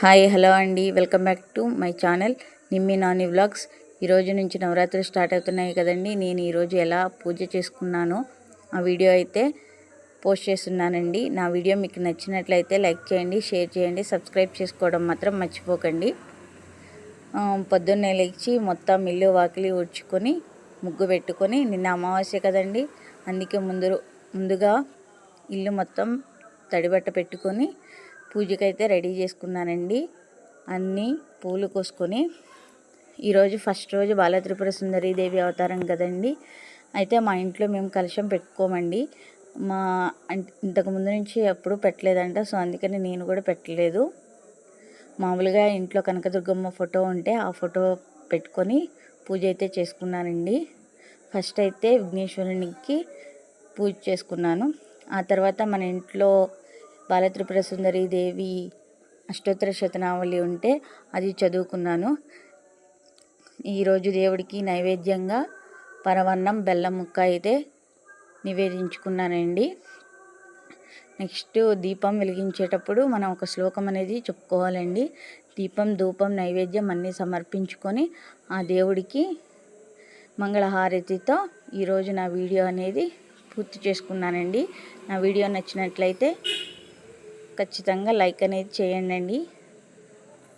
Hi hello అండి. Welcome back to my channel Nimmi Nani vlogs. ఈరోజు నుంచి నవరాత్రులు స్టార్ట్ అవుతున్నాయి కదండి. నేను ఈరోజు ఎలా పూజ చేసుకున్నానో ఆ వీడియో అయితే పోస్ట్ చేస్తున్నానండి. నా వీడియో మీకు నచ్చినట్లయితే లైక్ చేయండి షేర్ చేయండి సబ్స్క్రైబ్ చేసుకోవడం మాత్రం మర్చిపోకండి. పొద్దున్నే లేచి మొత్తం ఇల్లు వాకిలి ఉడ్చుకొని ముగ్గు పెట్టుకొని నిన్న అమావాస్య కదండి. అందుకే ముందు ముందుగా ఇల్లు మొత్తం తడిబట్ట పెట్టుకొని పూజకైతే రెడీ చేసుకున్నానండి. అన్నీ పూలు కోసుకొని ఈరోజు ఫస్ట్ రోజు బాలత్రిపుర దేవి అవతారం కదండి. అయితే మా ఇంట్లో మేము కలశం పెట్టుకోమండి. మా అంటే ఇంతకు ముందు నుంచి ఎప్పుడు పెట్టలేదంట సో అందుకని నేను కూడా పెట్టలేదు. మామూలుగా ఇంట్లో కనకదుర్గమ్మ ఫోటో ఉంటే ఆ ఫోటో పెట్టుకొని పూజ అయితే చేసుకున్నానండి. ఫస్ట్ అయితే విఘ్నేశ్వరునికి పూజ చేసుకున్నాను. ఆ తర్వాత మన ఇంట్లో బాలత్రిపుర సుందరి దేవి అష్టోత్తర శతనావళి ఉంటే అది చదువుకున్నాను. ఈరోజు దేవుడికి నైవేద్యంగా పరవన్నం బెల్లం ముక్క అయితే నివేదించుకున్నానండి. నెక్స్ట్ దీపం వెలిగించేటప్పుడు మనం ఒక శ్లోకం అనేది చెప్పుకోవాలండి. దీపం ధూపం నైవేద్యం అన్నీ సమర్పించుకొని ఆ దేవుడికి మంగళహారతితో ఈరోజు నా వీడియో అనేది పూర్తి చేసుకున్నానండి. నా వీడియో నచ్చినట్లయితే ఖచ్చితంగా లైక్ అనేది చేయండి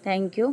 థ్యాంక్ యూ.